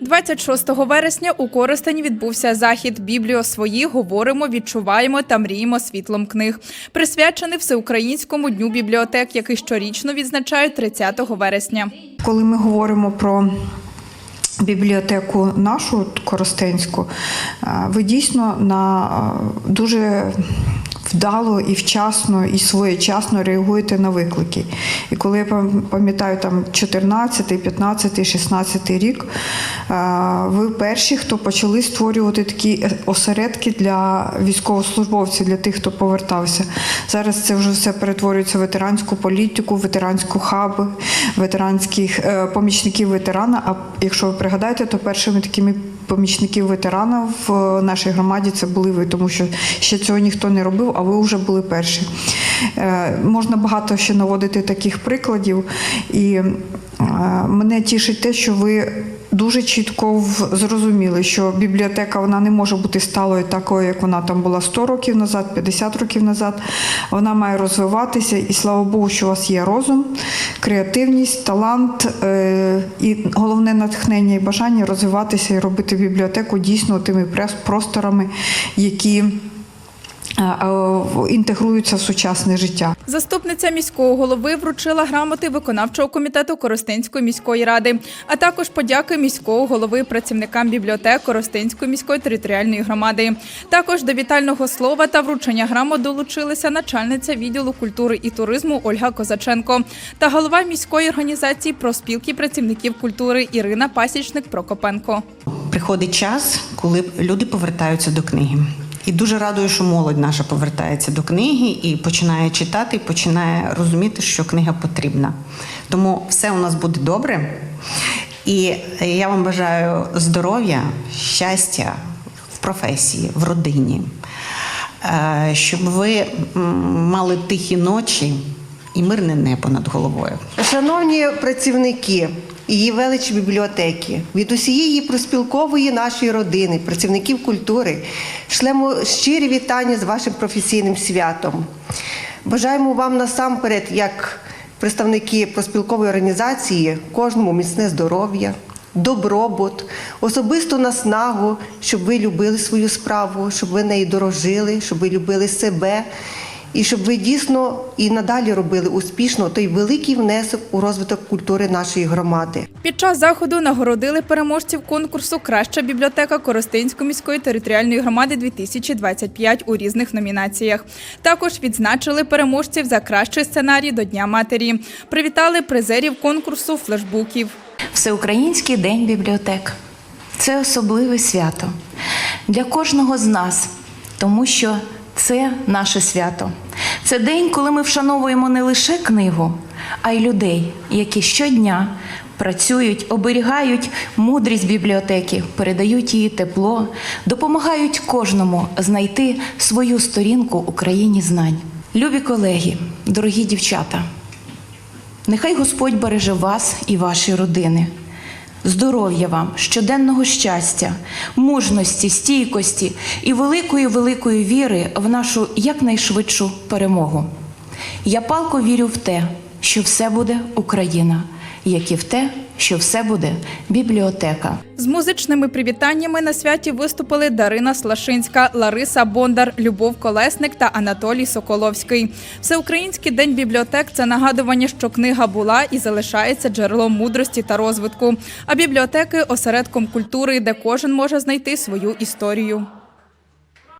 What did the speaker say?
26 вересня у Коростені відбувся захід Бібліо свої говоримо, відчуваємо та мріємо світлом книг, присвячений всеукраїнському дню бібліотек, який щорічно відзначають 30 вересня. Коли ми говоримо про бібліотеку нашу коростенську, е, ви дійсно на е, дуже вдало і вчасно і своєчасно реагуєте на виклики. І коли я пам- пам'ятаю там 14, 15, 16 рік, ви перші, хто почали створювати такі е, осередки для військовослужбовців, для тих, хто повертався. Зараз це вже все перетворюється в ветеранську політику, ветеранську хаби, ветеранських е, помічників ветерана. А якщо ви пригадаєте, то першими такими помічників ветерана в нашій громаді це були ви, тому що ще цього ніхто не робив, а ви вже були перші. Е, Можна багато ще наводити таких прикладів, і е, мене тішить те, що ви. Дуже чітко зрозуміли, що бібліотека вона не може бути сталою такою, як вона там була 100 років назад, 50 років назад. Вона має розвиватися, і слава Богу, що у вас є розум, креативність, талант е, і головне натхнення і бажання розвиватися і робити бібліотеку дійсно тими прес- просторами, які інтегруються в сучасне життя. Заступниця міського голови вручила грамоти виконавчого комітету Коростенської міської ради, а також подяки міського голови працівникам бібліотек Коростенської міської територіальної громади. Також до вітального слова та вручення грамот долучилися начальниця відділу культури і туризму Ольга Козаченко та голова міської організації проспілки працівників культури Ірина Пасічник Прокопенко. приходить час, коли люди повертаються до книги. І дуже радую, що молодь наша повертається до книги і починає читати, і починає розуміти, що книга потрібна. Тому все у нас буде добре. І я вам бажаю здоров'я, щастя в професії, в родині, Е, щоб ви мали тихі ночі і мирне небо над головою. Шановні працівники її величі бібліотеки, від усієї проспілкової нашої родини, працівників культури, шлемо щирі вітання з вашим професійним святом. Бажаємо вам насамперед, як представники проспілкової організації, кожному міцне здоров'я, добробут, особисту наснагу, щоб ви любили свою справу, щоб ви нею дорожили, щоб ви любили себе. І щоб ви дійсно і надалі робили успішно той великий внесок у розвиток культури нашої громади. Під час заходу нагородили переможців конкурсу Краща бібліотека Коростенської міської територіальної громади 2025 у різних номінаціях. Також відзначили переможців за кращий сценарій до Дня матері. Привітали призерів конкурсу флешбуків. Всеукраїнський день бібліотек це особливе свято для кожного з нас, тому що це наше свято. Це день, коли ми вшановуємо не лише книгу, а й людей, які щодня працюють, оберігають мудрість бібліотеки, передають її тепло, допомагають кожному знайти свою сторінку у країні знань. Любі колеги, дорогі дівчата. Нехай Господь береже вас і ваші родини. Здоров'я вам, щоденного щастя, мужності, стійкості і великої великої віри в нашу якнайшвидшу перемогу. Я палко вірю в те, що все буде Україна, як і в те, що все буде бібліотека. З музичними привітаннями на святі виступили Дарина Слашинська, Лариса Бондар, Любов Колесник та Анатолій Соколовський. Всеукраїнський день бібліотек це нагадування, що книга була і залишається джерелом мудрості та розвитку. А бібліотеки осередком культури, де кожен може знайти свою історію.